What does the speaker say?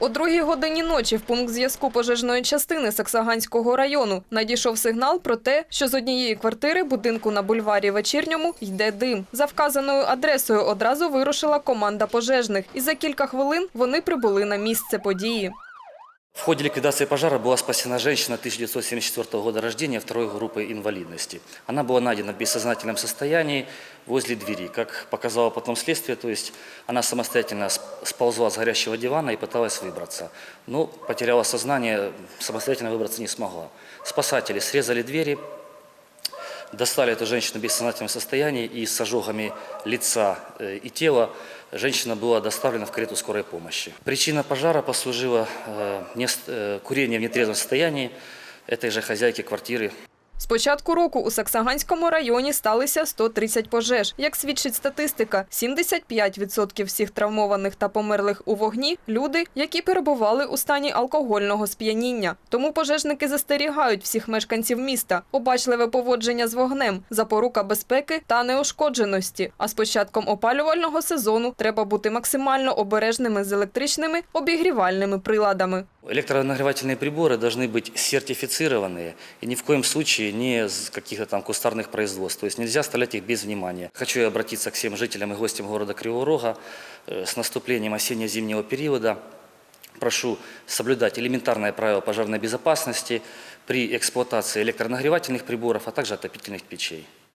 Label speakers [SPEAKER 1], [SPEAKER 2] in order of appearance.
[SPEAKER 1] О другій годині ночі в пункт зв'язку пожежної частини Саксаганського району надійшов сигнал про те, що з однієї квартири будинку на бульварі Вечірньому йде дим. За вказаною адресою одразу вирушила команда пожежних, і за кілька хвилин вони прибули на місце події.
[SPEAKER 2] В ходе ликвидации пожара была спасена женщина 1974 года рождения второй группы инвалидности. Она была найдена в бессознательном состоянии возле двери. Как показало потом следствие, то есть она самостоятельно сп- сползла с горящего дивана и пыталась выбраться. Но потеряла сознание, самостоятельно выбраться не смогла. Спасатели срезали двери, достали эту женщину в бессознательном состоянии и с ожогами лица э, и тела женщина была доставлена в карету скорой помощи. Причина пожара послужила э, нест- э, курение в нетрезвом состоянии этой же хозяйки квартиры
[SPEAKER 1] З початку року у Саксаганському районі сталися 130 пожеж. Як свідчить статистика, 75% всіх травмованих та померлих у вогні – люди, які перебували у стані алкогольного сп'яніння. Тому пожежники застерігають всіх мешканців міста. Обачливе поводження з вогнем, запорука безпеки та неушкодженості. А з початком опалювального сезону треба бути максимально обережними з електричними обігрівальними приладами.
[SPEAKER 2] Электронагревательные приборы должны быть сертифицированные и ни в коем случае не из каких-то там кустарных производств. То есть нельзя оставлять их без внимания. Хочу я обратиться к всем жителям и гостям города Кривого Рога э, с наступлением осенне-зимнего периода. Прошу соблюдать элементарные правила пожарной безопасности при эксплуатации электронагревательных приборов, а также отопительных печей.